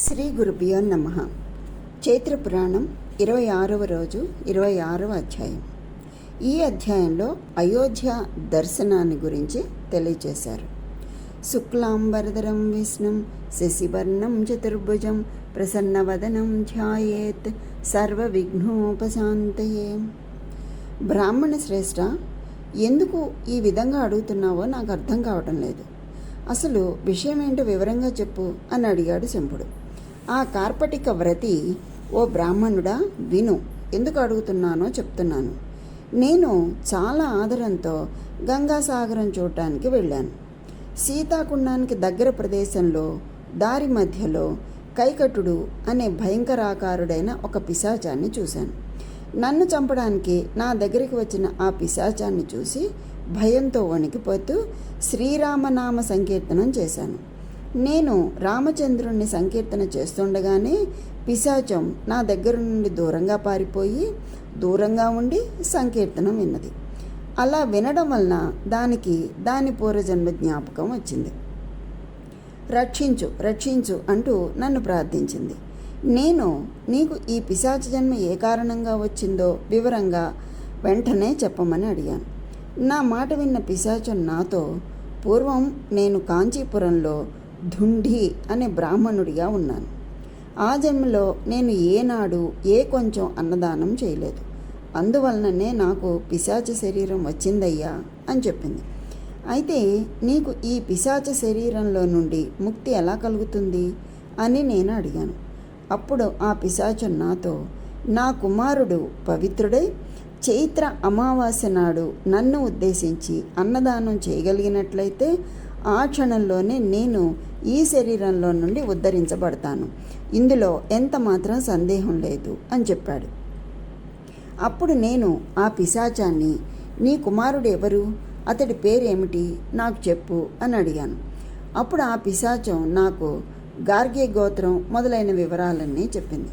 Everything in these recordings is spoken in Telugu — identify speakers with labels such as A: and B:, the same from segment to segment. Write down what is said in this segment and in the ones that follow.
A: శ్రీ గురుభ్యో నమ. చైత్ర పురాణం ఇరవై ఆరవ రోజు ఇరవై ఆరవ అధ్యాయం. ఈ అధ్యాయంలో అయోధ్య దర్శనాన్ని గురించి తెలియచేశారు శుక్లాంబరధరం విష్ణుం శశివర్ణం చతుర్భుజం ప్రసన్నవదనం ధ్యాయేత్ సర్వ విఘ్నోపశాంతయే బ్రాహ్మణ శ్రేష్ఠ ఎందుకు ఈ విధంగా అడుగుతున్నావో నాకు అర్థం కావటం లేదు. అసలు విషయం ఏంటో వివరంగా చెప్పు అని అడిగాడు శంభుడు. ఆ కార్పటిక వ్రతి ఓ బ్రాహ్మణుడా విను. ఎందుకు అడుగుతున్నానో చెప్తున్నాను. నేను చాలా ఆదరంతో గంగాసాగరం చూడటానికి వెళ్ళాను. సీతాకుండానికి దగ్గర ప్రదేశంలో దారి మధ్యలో కైకటుడు అనే భయంకరాకారుడైన ఒక పిశాచాన్ని చూశాను. నన్ను చంపడానికి నా దగ్గరికి వచ్చిన ఆ పిశాచాన్ని చూసి భయంతో వణికిపోతూ శ్రీరామనామ సంకీర్తనం చేశాను. నేను రామచంద్రుణ్ణి సంకీర్తన చేస్తుండగానే పిశాచం నా దగ్గర నుండి దూరంగా పారిపోయి దూరంగా ఉండి సంకీర్తనం విన్నది. అలా వినడం వలన దానికి దాని పూర్వజన్మ జ్ఞాపకం వచ్చింది. రక్షించు రక్షించు అంటూ నన్ను ప్రార్థించింది. నేను నీకు ఈ పిశాచ జన్మ ఏ కారణంగా వచ్చిందో వివరంగా వెంటనే చెప్పమని అడిగాను. నా మాట విన్న పిశాచం నాతో పూర్వం నేను కాంచీపురంలో ధుండి అనే బ్రాహ్మణుడిగా ఉన్నాను. ఆ జన్మలో నేను ఏనాడు ఏ కొంచెం అన్నదానం చేయలేదు. అందువలననే నాకు పిశాచ శరీరం వచ్చిందయ్యా అని చెప్పింది. అయితే నీకు ఈ పిశాచ శరీరంలో నుండి ముక్తి ఎలా కలుగుతుంది అని నేను అడిగాను. అప్పుడు ఆ పిశాచం నాతో నా కుమారుడు పవిత్రుడై చైత్ర అమావాస్య నాడు నన్ను ఉద్దేశించి అన్నదానం చేయగలిగినట్లయితే ఆ క్షణంలోనే నేను ఈ శరీరంలో నుండి ఉద్ధరించబడతాను. ఇందులో ఎంత మాత్రం సందేహం లేదు అని చెప్పాడు. అప్పుడు నేను ఆ పిశాచాన్ని నీ కుమారుడు ఎవరు? అతడి పేరేమిటి? నాకు చెప్పు అని అడిగాను. అప్పుడు ఆ పిశాచం నాకు గార్గే గోత్రం మొదలైన వివరాలన్నీ చెప్పింది.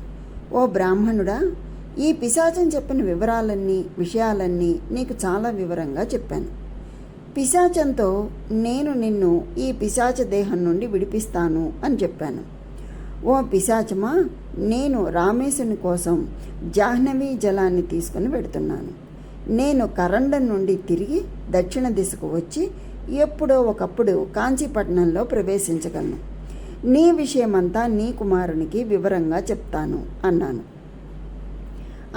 A: ఓ బ్రాహ్మణుడా ఈ పిశాచం చెప్పిన వివరాలన్నీ విషయాలన్నీ నీకు చాలా వివరంగా చెప్పాను. పిశాచంతో నేను నిన్ను ఈ పిశాచ దేహం నుండి విడిపిస్తాను అని చెప్పాను. ఓ పిశాచమా నేను రామేశుని కోసం జాహ్నవి జలాన్ని తీసుకుని పెడుతున్నాను నేను కరండం నుండి తిరిగి దక్షిణ దిశకు వచ్చి ఎప్పుడో ఒకప్పుడు కాంచీపట్నంలో ప్రవేశించగలను. నీ విషయమంతా నీ కుమారునికి వివరంగా చెప్తాను అన్నాను.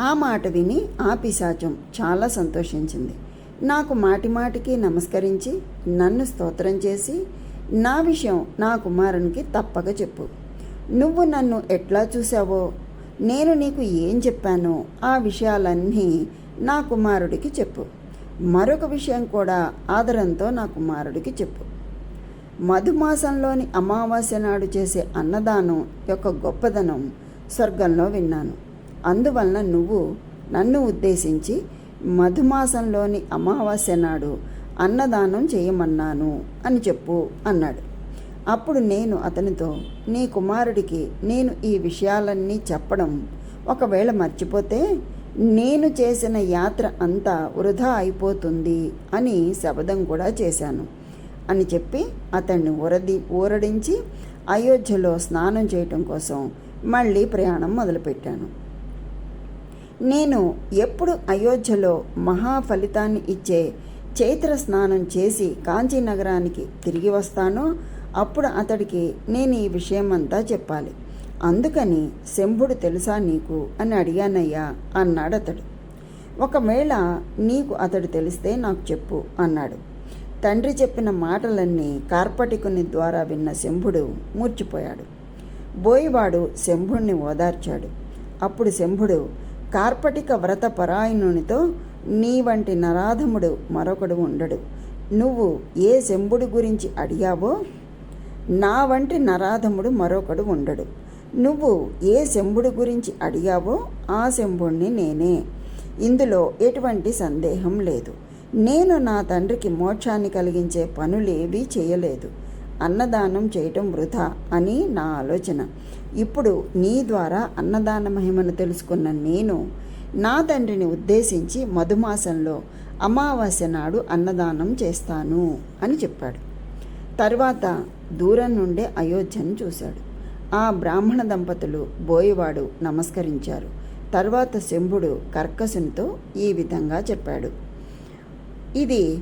A: ఆ మాట విని ఆ పిశాచం చాలా సంతోషించింది. నాకు మాటిమాటికి నమస్కరించి నన్ను స్తోత్రం చేసి నా విషయం నా కుమారునికి తప్పక చెప్పు. నువ్వు నన్ను ఎట్లా చూసావో నేను నీకు ఏం చెప్పానో ఆ విషయాలన్నీ నా కుమారుడికి చెప్పు. మరొక విషయం కూడా ఆదరంతో నా కుమారుడికి చెప్పు. మధుమాసంలోని అమావాస్య నాడు చేసే అన్నదానం యొక్క గొప్పదనం స్వర్గంలో విన్నాను. అందువలన నువ్వు నన్ను ఉద్దేశించి మధుమాసంలోని అమావాస్య నాడు అన్నదానం చేయమన్నాను అని చెప్పు అన్నాడు. అప్పుడు నేను అతనితో నీ కుమారుడికి నేను ఈ విషయాలన్నీ చెప్పడం ఒకవేళ మర్చిపోతే నేను చేసిన యాత్ర అంతా వృధా అయిపోతుంది అని శబదం కూడా చేశాను. అని చెప్పి అతన్ని ఊరది ఊరడించి అయోధ్యలో స్నానం చేయటం కోసం మళ్ళీ ప్రయాణం మొదలుపెట్టాను. నేను ఎప్పుడు అయోధ్యలో మహా ఫలితాన్ని ఇచ్చే చైత్ర స్నానం చేసి కాంచీ నగరానికి తిరిగి వస్తానో అప్పుడు అతడికి నేను ఈ విషయమంతా చెప్పాలి. అందుకని శంభుడు తెలుసా నీకు? అని అడిగానయ్యా అన్నాడు అతడు. ఒకవేళ నీకు అతడు తెలిస్తే నాకు చెప్పు అన్నాడు. తండ్రి చెప్పిన మాటలన్నీ కార్పటికుని ద్వారా విన్న శంభుడు మూర్చిపోయాడు. బోయివాడు శంభుణ్ణి ఓదార్చాడు. అప్పుడు శంభుడు కార్పటిక వ్రత పరాయణునితో నీ వంటి నరాధముడు మరొకడు ఉండడు. నువ్వు ఏ శంభుడి గురించి అడిగావో నా వంటి నరాధముడు మరొకడు ఉండడు. నువ్వు ఏ శంభుడి గురించి అడిగావో ఆ శంభుణ్ణి నేనే. ఇందులో ఎటువంటి సందేహం లేదు. నేను నా తండ్రికి మోక్షాన్ని కలిగించే పనులేవీ చేయలేదు. అన్నదానం చేయటం వృధా అని నా ఆలోచన. ఇప్పుడు నీ ద్వారా అన్నదాన మహిమను తెలుసుకున్న నేను నా తండ్రిని ఉద్దేశించి మధుమాసంలో అమావాస్య నాడు అన్నదానం చేస్తాను అని చెప్పాడు. తర్వాత దూరం నుండే అయోధ్యను చూశాడు. ఆ బ్రాహ్మణ దంపతులు బోయవాడు నమస్కరించారు. తర్వాత శంభుడు కర్కసునితో ఈ విధంగా చెప్పాడు. ఇది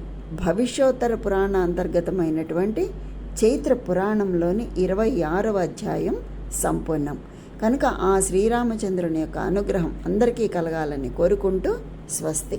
A: భవిష్యోత్తర పురాణ అంతర్గతమైనటువంటి చైత్ర పురాణంలోని ఇరవై ఆరవ అధ్యాయం సంపూర్ణం. కనుక ఆ శ్రీరామచంద్రుని యొక్క అనుగ్రహం అందరికీ కలగాలని కోరుకుంటూ స్వస్తి.